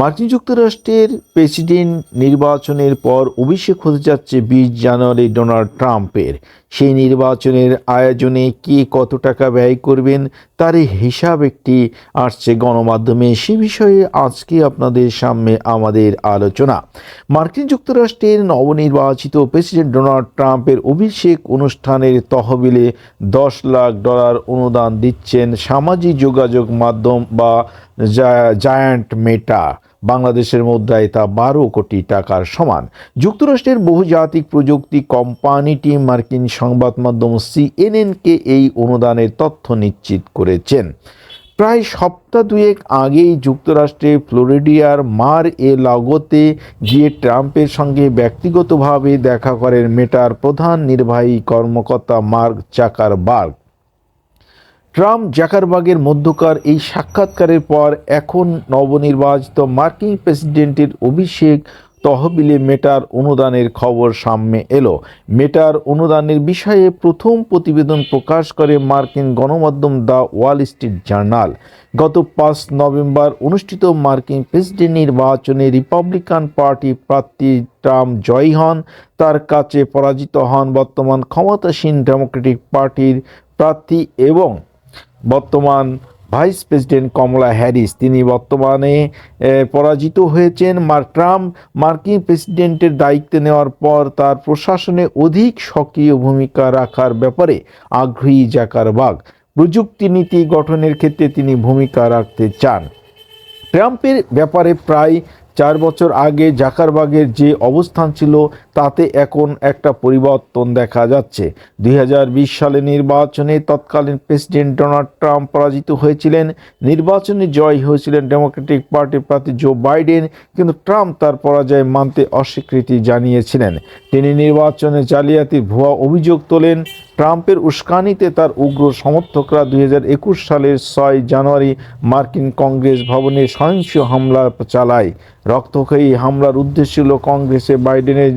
মার্কিন যুক্তরাষ্ট্রের প্রেসিডেন্ট নির্বাচনের পর অভিষেক হতে যাচ্ছে বিশ জানুয়ারি ডোনাল্ড ট্রাম্পের। সেই নির্বাচনের আয়োজনে কে কত টাকা ব্যয় করবেন তার হিসাব একটি আসছে গণমাধ্যমে। সে বিষয়ে আজকে আপনাদের সামনে আমাদের আলোচনা। মার্কিন যুক্তরাষ্ট্রের নবনির্বাচিত প্রেসিডেন্ট ডোনাল্ড ট্রাম্পের অভিষেক অনুষ্ঠানের তহবিলে দশ লাখ ডলার অনুদান দিচ্ছেন সামাজিক যোগাযোগ মাধ্যম বা জায়ান্ট মেটা। বাংলাদেশের মুদ্রায় তা বারো কোটি টাকার সমান। যুক্তরাষ্ট্রের বহুজাতিক প্রযুক্তি কোম্পানিটি মার্কিন সংবাদ মাধ্যম সিএনএনকে এই অনুদানের তথ্য নিশ্চিত করেছেন। প্রায় সপ্তাহ দুয়েক আগেই যুক্তরাষ্ট্রে ফ্লোরিডিয়ার মার এ লাগোতে গিয়ে ট্রাম্পের সঙ্গে ব্যক্তিগতভাবে দেখা করেন মেটার প্রধান নির্বাহী কর্মকর্তা মার্ক চাকারবার্গ ট্রাম্প জাকারবাগের মধ্যকার এই সাক্ষাৎকারের পর এখন নবনির্বাচিত মার্কিন প্রেসিডেন্টের অভিষেক তহবিলে মেটার অনুদানের খবর সামনে এলো। মেটার অনুদানের বিষয়ে প্রথম প্রতিবেদন প্রকাশ করে মার্কিন গণমাধ্যম দ্য ওয়াল স্ট্রিট জার্নাল। গত পাঁচ নভেম্বর অনুষ্ঠিত মার্কিন প্রেসিডেন্ট নির্বাচনে রিপাবলিকান পার্টি প্রার্থী ট্রাম্প জয়ী হন। তার কাছে পরাজিত হন বর্তমান ক্ষমতাসীন ডেমোক্রেটিক পার্টির প্রার্থী এবং বর্তমান ভাইস প্রেসিডেন্ট কমলা হ্যারিস। তিনি বর্তমানে পরাজিত হয়েছেন মার ট্রাম্প। মার্কিন প্রেসিডেন্টের দায়িত্ব নেওয়ার পর তার প্রশাসনে অধিক সক্রিয় ভূমিকা রাখার ব্যাপারে আগ্রহী জাকার জাকারবাগ। প্রযুক্তি নীতি গঠনের ক্ষেত্রে তিনি ভূমিকা রাখতে চান। ট্রাম্পের ব্যাপারে প্রায় চার বছর আগে জাকারবাগের যে অবস্থান ছিল, তাতে এখন একটা পরিবর্তন দেখা যাচ্ছে। দুই হাজার বিশ সালে নির্বাচনে তৎকালীন প্রেসিডেন্ট ডোনাল্ড ট্রাম্প পরাজিত হয়েছিলেন। নির্বাচনে জয় হয়েছিলেন ডেমোক্রেটিক পার্টির প্রার্থী জো বাইডেন, কিন্তু ট্রাম্প তার পরাজয় মানতে অস্বীকৃতি জানিয়েছিলেন। তিনি নির্বাচনে জালিয়াতির ভুয়া অভিযোগ তোলেন। ট্রাম্পের উস্কানিতে তার উগ্র সমর্থকরা দুই হাজার একুশ সালের ছয় জানুয়ারি মার্কিন কংগ্রেস ভবনে সহিংস হামলা চালায়। রক্তক্ষয়ী হামলার উদ্দেশ্য ছিল কংগ্রেসে বাইডেনের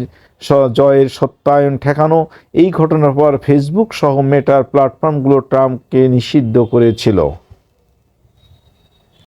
জয়ের সত্যায়ন ঠেকানো। এই ঘটনার পর ফেসবুক সহ মেটার প্ল্যাটফর্মগুলো ট্রাম্পকে নিষিদ্ধ করেছিল।